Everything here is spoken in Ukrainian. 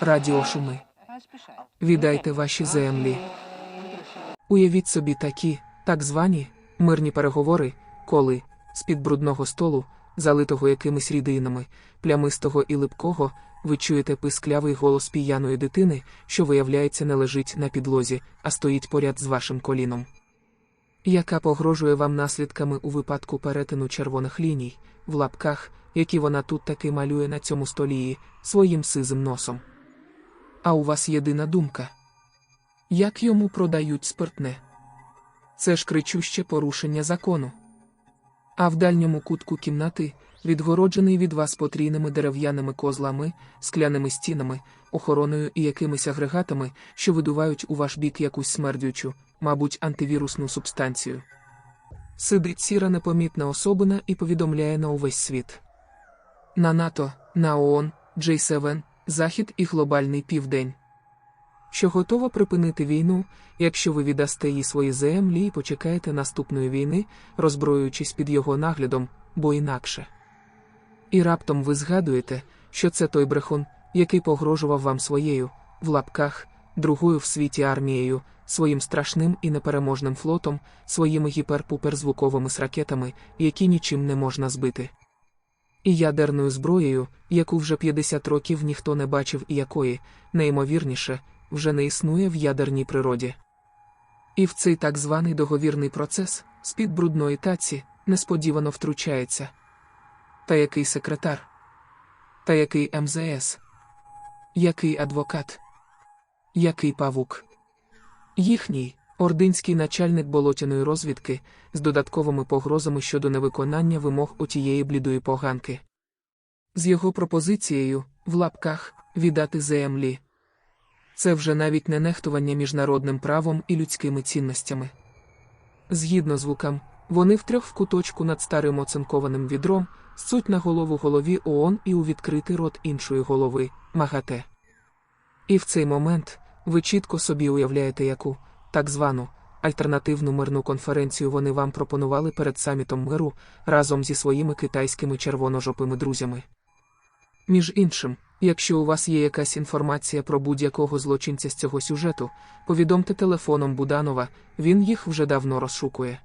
радіошуми. Віддайте ваші землі. Уявіть собі такі, так звані, мирні переговори, коли, з-під брудного столу, залитого якимись рідинами, плямистого і липкого, ви чуєте писклявий голос п'яної дитини, що, виявляється, не лежить на підлозі, а стоїть поряд з вашим коліном. Яка погрожує вам наслідками у випадку перетину червоних ліній, в лапках, які вона тут таки малює на цьому столії, своїм сизим носом. А у вас єдина думка. Як йому продають спиртне? Це ж кричуще порушення закону. А в дальньому кутку кімнати, відгороджений від вас потрійними дерев'яними козлами, скляними стінами, охороною і якимись агрегатами, що видувають у ваш бік якусь смердючу, мабуть, антивірусну субстанцію. Сидить сіра непомітна особина і повідомляє на увесь світ. На НАТО, на ООН, J7, Захід і глобальний південь. Що готова припинити війну, якщо ви віддасте їй свої землі і почекаєте наступної війни, роззброюючись під його наглядом, бо інакше. І раптом ви згадуєте, що це той брехун, який погрожував вам своєю, в лапках, другою в світі армією, своїм страшним і непереможним флотом, своїми гіперпуперзвуковими ракетами, які нічим не можна збити. І ядерною зброєю, яку вже 50 років ніхто не бачив і якої, неймовірніше, вже не існує в ядерній природі. І в цей так званий договірний процес, з-під брудної таці, несподівано втручається. Та який секретар? Та який МЗС? Який адвокат? Який павук? Їхній, ординський начальник болотяної розвідки, з додатковими погрозами щодо невиконання вимог отієї блідої поганки. З його пропозицією, в лапках, віддати землі. Це вже навіть не нехтування міжнародним правом і людськими цінностями. Згідно звукам, вони втрьох в куточку над старим оцинкованим відром, суть на голову голові ООН і у відкритий рот іншої голови МАГАТЕ. І в цей момент ви чітко собі уявляєте, яку, так звану, альтернативну мирну конференцію вони вам пропонували перед самітом миру разом зі своїми китайськими червоножопими друзями. Між іншим, якщо у вас є якась інформація про будь-якого злочинця з цього сюжету, повідомте телефоном Буданова, він їх вже давно розшукує.